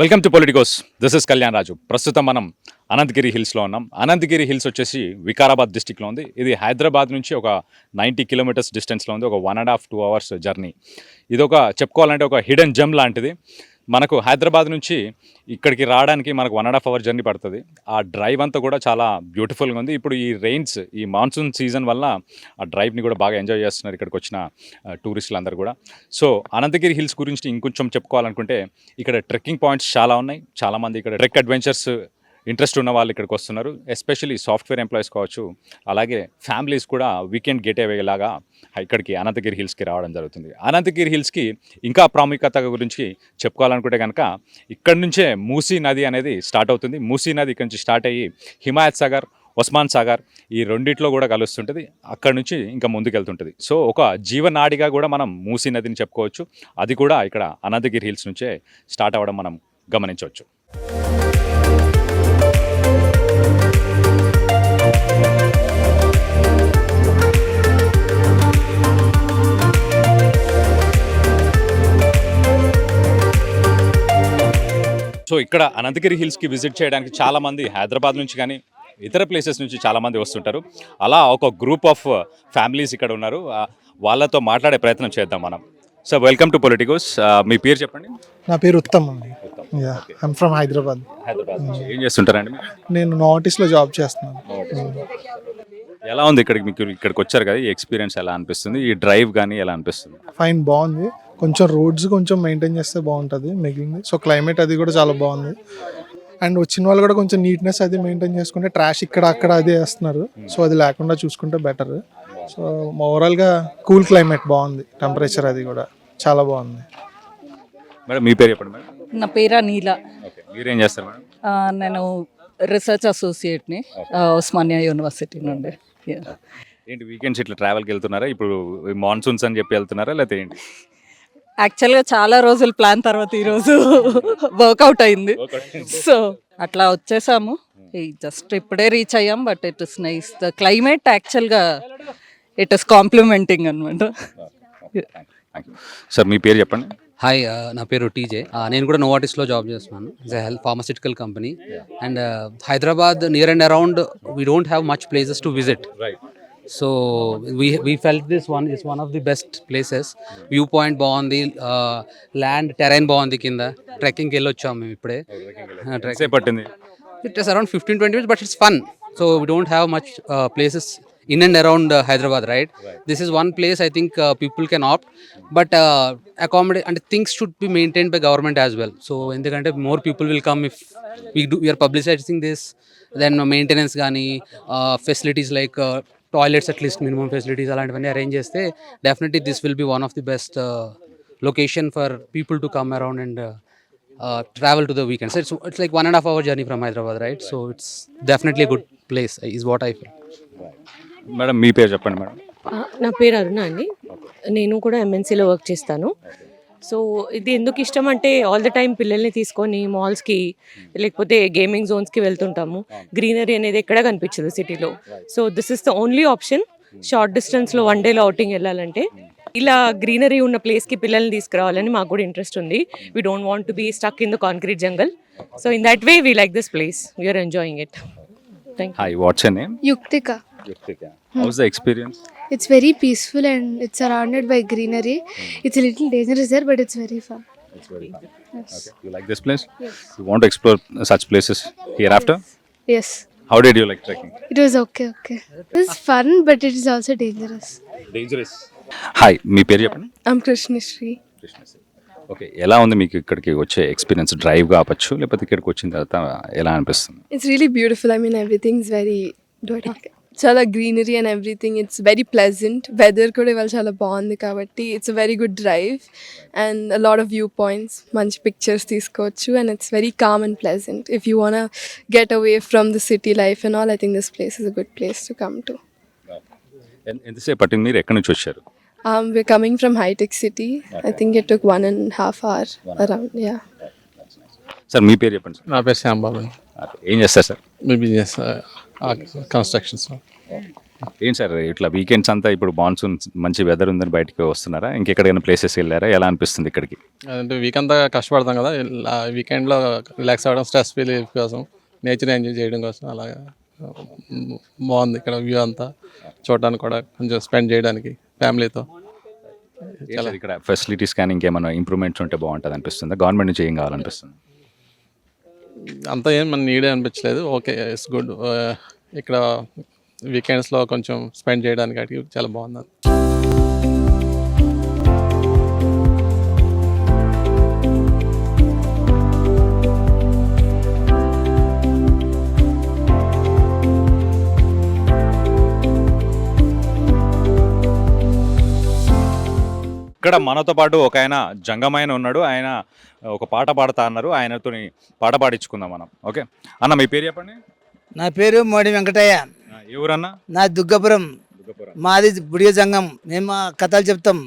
Welcome to politicos this is Kalyan Raju ప్రస్తుతం మనం అనంతగిరి హిల్స్లో ఉన్నాం. అనంతగిరి హిల్స్ వచ్చేసి వికారాబాద్ డిస్టిక్లో ఉంది. ఇది హైదరాబాద్ నుంచి ఒక నైంటీ కిలోమీటర్స్ డిస్టెన్స్లో ఉంది. ఒక one and half two hours journey ఇది ఒక చెప్పుకోవాలంటే ఒక హిడెన్ జమ్ లాంటిది. మనకు హైదరాబాద్ నుంచి ఇక్కడికి రావడానికి మనకు one and half hour journey పడుతుంది. ఆ డ్రైవ్ అంతా కూడా చాలా బ్యూటిఫుల్గా ఉంది. ఇప్పుడు ఈ రెయిన్స్ ఈ మాన్సూన్ సీజన్ వల్ల ఆ డ్రైవ్ని కూడా బాగా ఎంజాయ్ చేస్తున్నారు ఇక్కడికి వచ్చిన టూరిస్టులు అందరూ కూడా. సో అనంతగిరి హిల్స్ గురించి ఇంకొంచెం చెప్పుకోవాలనుకుంటే ఇక్కడ ట్రెక్కింగ్ పాయింట్స్ చాలా ఉన్నాయి. చాలామంది ఇక్కడ ట్రెక్ అడ్వెంచర్స్ ఇంట్రెస్ట్ ఉన్న వాళ్ళు ఇక్కడికి వస్తున్నారు. ఎస్పెషల్లీ సాఫ్ట్వేర్ ఎంప్లాయీస్ కావచ్చు అలాగే ఫ్యామిలీస్ కూడా వీకెండ్ గెట్ లాగా ఇక్కడికి అనంతగిరి హిల్స్కి రావడం జరుగుతుంది. అనంతగిరి హిల్స్కి ఇంకా ప్రాముఖ్యత గురించి చెప్పుకోవాలనుకుంటే కనుక ఇక్కడి నుంచే మూసీ నది అనేది స్టార్ట్ అవుతుంది. మూసీ నది ఇక్కడి నుంచి స్టార్ట్ అయ్యి హిమాయత్ సాగర్ ఒస్మాన్ సాగర్ ఈ రెండిట్లో కూడా కలుస్తుంటుంది. అక్కడ నుంచి ఇంకా ముందుకెళ్తుంటుంది. సో ఒక జీవనాడిగా కూడా మనం మూసీ నదిని చెప్పుకోవచ్చు. అది కూడా ఇక్కడ అనంతగిరి హిల్స్ నుంచే స్టార్ట్ అవ్వడం మనం గమనించవచ్చు. సో ఇక్కడ అనంతగిరి హిల్స్కి విజిట్ చేయడానికి చాలా మంది హైదరాబాద్ నుంచి కానీ ఇతర ప్లేసెస్ నుంచి చాలా మంది వస్తుంటారు. అలా ఒక గ్రూప్ ఆఫ్ ఫ్యామిలీస్ ఇక్కడ ఉన్నారు. వాళ్ళతో మాట్లాడే ప్రయత్నం చేద్దాం మనం. So welcome to politicos. మీ పేరు చెప్పండి. నా పేరు ఉత్తమ్ అండి. I'm from Hyderabad Hyderabad. నుంచి. ఏం చేస్తుంటారండి? నేను నోటీస్లో జాబ్ చేస్తున్నాను. ఎలా ఉంది ఇక్కడికి? మీకు ఇక్కడికి వచ్చారు కదా ఈ ఎక్స్పీరియన్స్ ఎలా అనిపిస్తుంది? ఈ డ్రైవ్ కానీ ఎలా అనిపిస్తుంది? ఫైన్ బాగుంది. కొంచెం రోడ్స్ కొంచెం మెయింటైన్ చేస్తే బాగుంటుంది మిగిలింది. సో క్లైమేట్ అది కూడా చాలా బాగుంది. అండ్ వచ్చిన వాళ్ళు కూడా కొంచెం నీట్నెస్ అది మెయింటైన్ చేసుకుంటే ట్రాష్ ఇక్కడ అక్కడ అదే వేస్తున్నారు. సో అది లేకుండా చూసుకుంటే బెటర్ సో ఓవరాల్గా కూల్ క్లైమేట్ బాగుంది. టెంపరేచర్ అది కూడా చాలా బాగుంది. మేడం మీ పేరు చెప్పండి మేడం. నా పేరు నీల. ఓకే మీరేం చేస్తారు మేడం? నేను రీసెర్చ్ అసోసియేట్ని ఉస్మానియా యూనివర్సిటీ నుండి. ఏంటి వీకెండ్స్ ఇట్లా ట్రావెల్కి వెళ్తున్నారా? ఇప్పుడు మాన్సూన్స్ అని చెప్పి వెళ్తున్నారా? లేకపోతే ఏంటి? యాక్చువల్గా చాలా రోజులు ప్లాన్ తర్వాత ఈరోజు వర్కౌట్ అయింది. సో అట్లా వచ్చేసాము. జస్ట్ ఇప్పుడే రీచ్ అయ్యాం but it is nice the climate యాక్చువల్గా ఇట్ ఇస్ కాంప్లిమెంటింగ్ అనమాట సార్ మీ పేరు చెప్పండి. హాయ్ ఆ, నా పేరు టీజే ఆ, నేను కూడా నోవాటిస్లో జాబ్ చేస్తున్నాను. It's health pharmaceutical company and Hyderabad near and around we don't have much places to visit so we we felt this one is one of the best places view point బాగుంది land terrain బాగుంది కింద. ట్రెక్కింగ్కి వెళ్ళొచ్చాము మేము ఇప్పుడే. Trek పట్టింది it is around fifteen twenty minutes but it's fun so we don't have much places in and around Hyderabad right this is one place I think people can opt but accommodate అంటే things should be maintain by government as well so ఎందుకంటే more people will come if we do we're publicizing this then maintenance కానీ facilities like toilets at least minimum facilities అలాంటివన్నీ arrange చేస్తే definitely this will be one of the best location for people to come around and travel to the weekends it's it's like one and half hour journey from Hyderabad right so it's definitely good place is what I feel madam మీ పేరు చెప్పండి madam నా పేరు అరుణ అండి. నేను కూడా ఎంఎన్సీలో work చేస్తాను. So ఇది ఎందుకు ఇష్టం అంటే ఆల్ ద టైం పిల్లల్ని తీసుకొని మాల్స్కి లేకపోతే గేమింగ్ జోన్స్కి వెళ్తుంటాము. గ్రీనరీ అనేది ఎక్కడ కనిపించదు సిటీలో so this is the only option short డిస్టెన్స్లో వన్ డేలో అవుటింగ్ వెళ్ళాలంటే. ఇలా గ్రీనరీ ఉన్న ప్లేస్కి పిల్లల్ని తీసుకురావాలని మాకు కూడా ఇంట్రెస్ట్ ఉంది. We don't want to be stuck in the concrete jungle so in that way we like this place we're enjoying it thank hi what's name Yuktika. How's the experience It's very peaceful and it's surrounded by greenery. It's a little dangerous there, but it's very fun. You like this place? You want to explore such places hereafter? Yes. How did you like trekking? It was okay, okay. It was fun, but it is also dangerous. Dangerous. Hi మీ పేరు చెప్పండి I'm Krishnashri. Okay ఎలా ఉంది మీకు ఇక్కడికి వచ్చే experience drive కావచ్చు లేకపోతే ఇక్కడికి వచ్చిన తర్వాత ఎలా అనిపిస్తుంది It's really beautiful. I mean, everything's very. చాలా greenery and everything it's very pleasant weather కూడా ఇవాళ చాలా బాగుంది కాబట్టి it's very good drive and lot of view points మంచి పిక్చర్స్ తీసుకోవచ్చు. And it's very calm and pleasant if you want get away from the city life and all I think this place is a good place to come to ఎంతసేపు పట్టింది మీరు? ఎక్కడి నుంచి వచ్చారు? Um, we're coming from High Tech City. I think it took one and a half hour around. Yeah. Sir మీ పేరు చెప్పండి sir నా పేరు శ్యాంబాబు. ఏం చేస్తారు సార్ మీ బిజినెస్ కన్స్ట్రక్షన్స్ ఏం సార్ ఇట్లా వీకెండ్స్ అంతా ఇప్పుడు మాన్సూన్ మంచి వెదర్ ఉందని బయటికి వస్తున్నారా? ఇంకెక్కడికైనా ప్లేసెస్ వెళ్ళారా? ఎలా అనిపిస్తుంది ఇక్కడికి? అంటే వీక్ అంతా కష్టపడతాం కదా. ఇలా వీకెండ్లో రిలాక్స్ అవ్వడం స్ట్రెస్ రిలీఫ్ కోసం నేచర్ ఎంజాయ్ చేయడం కోసం అలాగా బాగుంది ఇక్కడ వ్యూ అంతా. చూడడానికి కూడా కొంచెం స్పెండ్ చేయడానికి ఫ్యామిలీతో ఇక్కడ ఫెసిలిటీస్ కానీ ఇంకేమైనా ఇంప్రూవ్మెంట్స్ ఉంటే బాగుంటుంది అనిపిస్తుంది? గవర్నమెంట్ నుంచి ఏం కావాలనిపిస్తుంది? అంత ఏం మన నీడే అనిపించలేదు. ఓకే ఇట్స్ గుడ్ uh, ఇక్కడ వీకెండ్స్లో కొంచెం స్పెండ్ చేయడానికి చాలా బాగుంది. ఇక్కడ మనతో పాటు ఒక ఆయన జంగమైన ఉన్నాడు. ఆయన ఒక పాట పాడతా అన్నారు. ఆయనతో పాట పాడించుకుందాం మనం. ఓకే? అన్న మీ పేరు చెప్పండి. నా పేరు మోడి వెంకటయ్య. ఊరన్నా? నా దుగ్గపురం. మాది బుడియ సంఘం మేము మా కథలు చెప్తాం.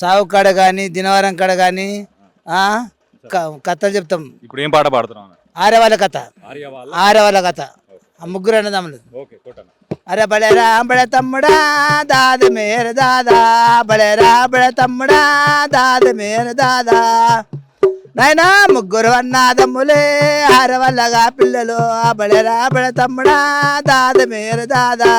సాగు కాడ కానీ దినవరం కాడ కానీ కథలు చెప్తాం. ఇప్పుడు ఏం పాట పాడుతున్నాం అన్న? ఆరే వాళ్ళ కథ. ఆరే వాళ్ళ కథ. ఆ ముగ్గురు అన్నదమ్ములు. ఓకే అరే బడే బడ తమ్ముడా దాద మేర దాదా. బడేరా బడ తమ్ముడా దాద మేర దాదా. నాయనా ముగ్గురు అన్నాదమ్ములే ఆరవల్లగా పిల్లలు. ఆ బడేరా తమ్ముడా దాద మేర దాదా.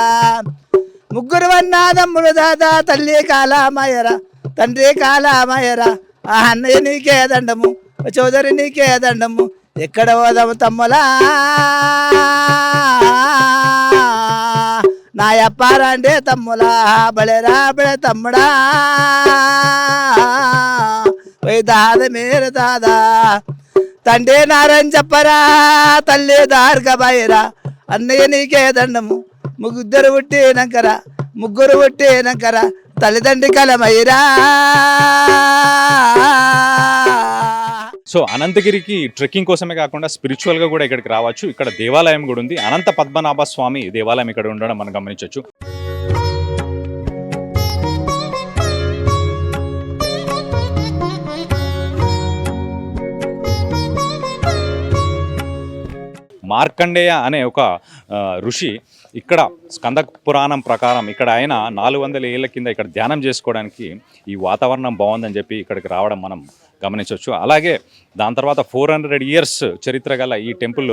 ముగ్గురు అన్నాదమ్ములు దాదా తల్లి కాలామయ్యరా తండ్రి కాలామయ్యరా. ఆ అన్నయ్య నీకే దండము చౌదరి నీకే దండము. ఎక్కడ పోదాము తమ్ములా? నాయప్పారండి తమ్ములా బళేరా బళే తమ్ముడా. పోయి దాద మేరు దాదా. తండ్రి నారని చెప్పరా తల్లి దార్గబాయిరా అన్నయ్య నీకే దండము ముగ్గురు పుట్టినంకరా ముగ్గురు పుట్టినంకరా తల్లిదండ్రి కలమయ్యరా సో అనంతగిరికి ట్రెక్కింగ్ కోసమే కాకుండా స్పిరిచువల్గా కూడా ఇక్కడికి రావచ్చు. ఇక్కడ దేవాలయం కూడా ఉంది. అనంత పద్మనాభ స్వామి దేవాలయం ఇక్కడ ఉండడం మనం గమనించవచ్చు మార్కండేయ అనే ఒక ఋషి ఇక్కడ స్కంద పురాణం ప్రకారం ఇక్కడ ఆయన నాలుగు వందల ఏళ్ళ కింద ఇక్కడ ధ్యానం చేసుకోవడానికి ఈ వాతావరణం బాగుందని చెప్పి ఇక్కడికి రావడం మనం గమనించవచ్చు. అలాగే దాని తర్వాత ఫోర్ హండ్రెడ్ ఇయర్స్ చరిత్ర గల ఈ టెంపుల్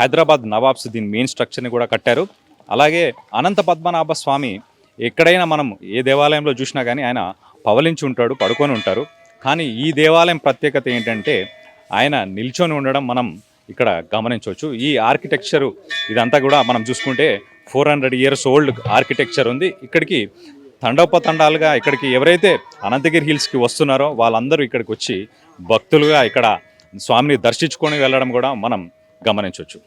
హైదరాబాద్ నవాబ్స్ దీని మెయిన్ స్ట్రక్చర్ని కూడా కట్టారు. అలాగే అనంత పద్మనాభ స్వామి ఎక్కడైనా మనం ఏ దేవాలయంలో చూసినా కానీ ఆయన పవలించి ఉంటాడు పడుకొని ఉంటారు. కానీ ఈ దేవాలయం ప్రత్యేకత ఏంటంటే ఆయన నిల్చొని ఉండడం మనం ఇక్కడ గమనించవచ్చు. ఈ ఆర్కిటెక్చరు ఇదంతా కూడా మనం చూసుకుంటే four hundred years old architecture ఉంది. ఇక్కడికి తండోపతండాలుగా ఇక్కడికి ఎవరైతే అనంతగిరి హిల్స్కి వస్తున్నారో వాళ్ళందరూ ఇక్కడికి వచ్చి భక్తులుగా ఇక్కడ స్వామిని దర్శించుకొని వెళ్ళడం కూడా మనం గమనించవచ్చు.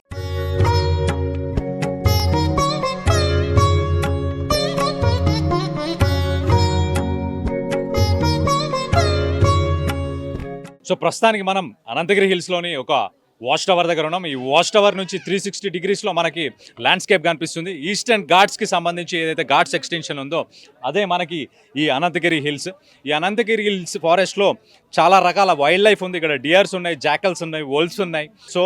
సో ప్రస్తుతానికి మనం అనంతగిరి హిల్స్లోని ఒక వాచ్ టవర్ దగ్గర ఉన్నాం. ఈ వాచ్ టవర్ నుంచి త్రీ సిక్స్టీ డిగ్రీస్లో మనకి ల్యాండ్స్కేప్ కనిపిస్తుంది. ఈస్టర్న్ ఘాట్స్కి సంబంధించి ఏదైతే ఘాట్స్ ఎక్స్టెన్షన్ ఉందో అదే మనకి ఈ అనంతగిరి హిల్స్ ఈ అనంతగిరి హిల్స్ ఫారెస్ట్లో చాలా రకాల వైల్డ్ లైఫ్ ఉంది. ఇక్కడ డియర్స్ ఉన్నాయి జాకల్స్ ఉన్నాయి వోల్స్ ఉన్నాయి. సో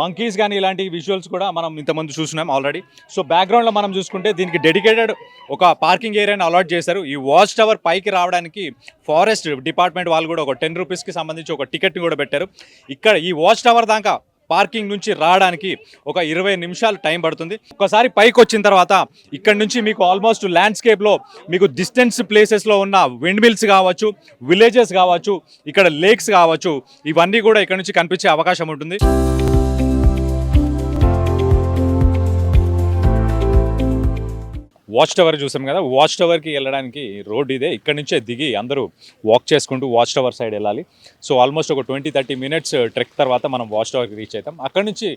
మంకీస్ కానీ ఇలాంటి విజువల్స్ కూడా మనం ఇంతమంది చూస్తున్నాం ఆల్రెడీ సో బ్యాక్గ్రౌండ్లో మనం చూసుకుంటే దీనికి డెడికేటెడ్ ఒక పార్కింగ్ ఏరియాని అలాట్ చేశారు. ఈ వాచ్ టవర్ పైకి రావడానికి ఫారెస్ట్ డిపార్ట్మెంట్ వాళ్ళు కూడా ఒక టెన్ రూపీస్కి సంబంధించి ఒక టికెట్ని కూడా పెట్టారు. ఇక్కడ ఈ వాచ్ టవర్ దాకా పార్కింగ్ నుంచి రావడానికి ఒక ఇరవై నిమిషాలు టైం పడుతుంది. ఒకసారి పైకి వచ్చిన తర్వాత ఇక్కడ నుంచి మీకు ఆల్మోస్ట్ ల్యాండ్స్కేప్లో మీకు డిస్టెన్స్ ప్లేసెస్లో ఉన్న విండ్ మిల్స్ కావచ్చు విలేజెస్ కావచ్చు ఇక్కడ లేక్స్ కావచ్చు ఇవన్నీ కూడా ఇక్కడ నుంచి కనిపించే అవకాశం ఉంటుంది. వాచ్ టవర్ చూసాం కదా వాచ్ టవర్కి వెళ్ళడానికి రోడ్ ఇదే. ఇక్కడ నుంచే దిగి అందరూ వాక్ చేసుకుంటూ వాచ్ టవర్ సైడ్ వెళ్ళాలి. సో ఆల్మోస్ట్ ఒక ట్వంటీ థర్టీ మినిట్స్ ట్రెక్ తర్వాత మనం వాచ్ టవర్కి రీచ్ అవుతాం. అక్కడ నుంచి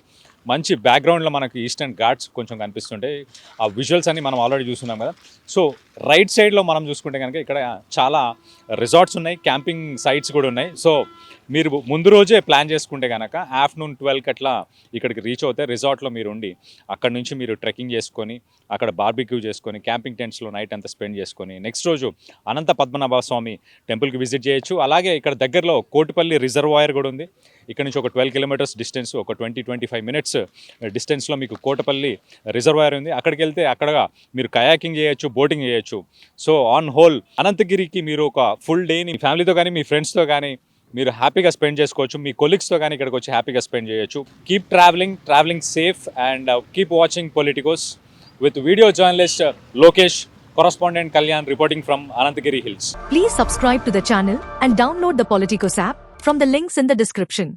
మంచి బ్యాక్గ్రౌండ్లో మనకి ఈస్టర్న్ ఘాట్స్ కొంచెం కనిపిస్తుంటాయి ఆ విజువల్స్ అన్ని మనం ఆల్రెడీ చూస్తున్నాం కదా. సో రైట్ సైడ్లో మనం చూసుకుంటే కనుక ఇక్కడ చాలా రిసార్ట్స్ ఉన్నాయి క్యాంపింగ్ సైట్స్ కూడా ఉన్నాయి. సో మీరు ముందు రోజే ప్లాన్ చేసుకుంటే కనుక ఆఫ్టర్నూన్ ట్వెల్వ్కి అట్లా ఇక్కడికి రీచ్ అవుతే రిసార్ట్లో మీరు ఉండి అక్కడ నుంచి మీరు ట్రెక్కింగ్ చేసుకొని అక్కడ బార్బిక్యూ చేసుకొని క్యాంపింగ్ టెంట్స్లో నైట్ అంతా స్పెండ్ చేసుకొని నెక్స్ట్ రోజు అనంత పద్మనాభ స్వామి టెంపుల్కి విజిట్ చేయొచ్చు. అలాగే ఇక్కడ దగ్గరలో కోటిపల్లి రిజర్వాయర్ కూడా ఉంది. ఇక్కడ నుంచి ఒక ట్వెల్వ్ కిలోమీటర్స్ డిస్టెన్స్ ఒక ట్వంటీ ట్వంటీ ఫైవ్ మినిట్స్ డిస్టెన్స్లో మీకు కోటపల్లి రిజర్వాయర్ ఉంది. అక్కడికి వెళ్తే అక్కడ మీరు కయాకింగ్ చేయొచ్చు బోటింగ్ చేయొచ్చు. సో ఆన్ హోల్ అనంతగిరికి మీరు ఒక ఫుల్ డేని ఫ్యామిలీతో కానీ మీ ఫ్రెండ్స్తో కానీ మీరు హ్యాపీగా స్పెండ్ చేసుకోవచ్చు మీ కొలీగ్స్తో కానీ ఇక్కడికి వచ్చి హ్యాపీగా స్పెండ్ చేయొచ్చు keep travelling travelling safe and keep watching politicos with video journalist Lokesh correspondent Kalyan reporting from Anantagiri Hills. Please subscribe to the channel and download the Politicos app from the links in the description.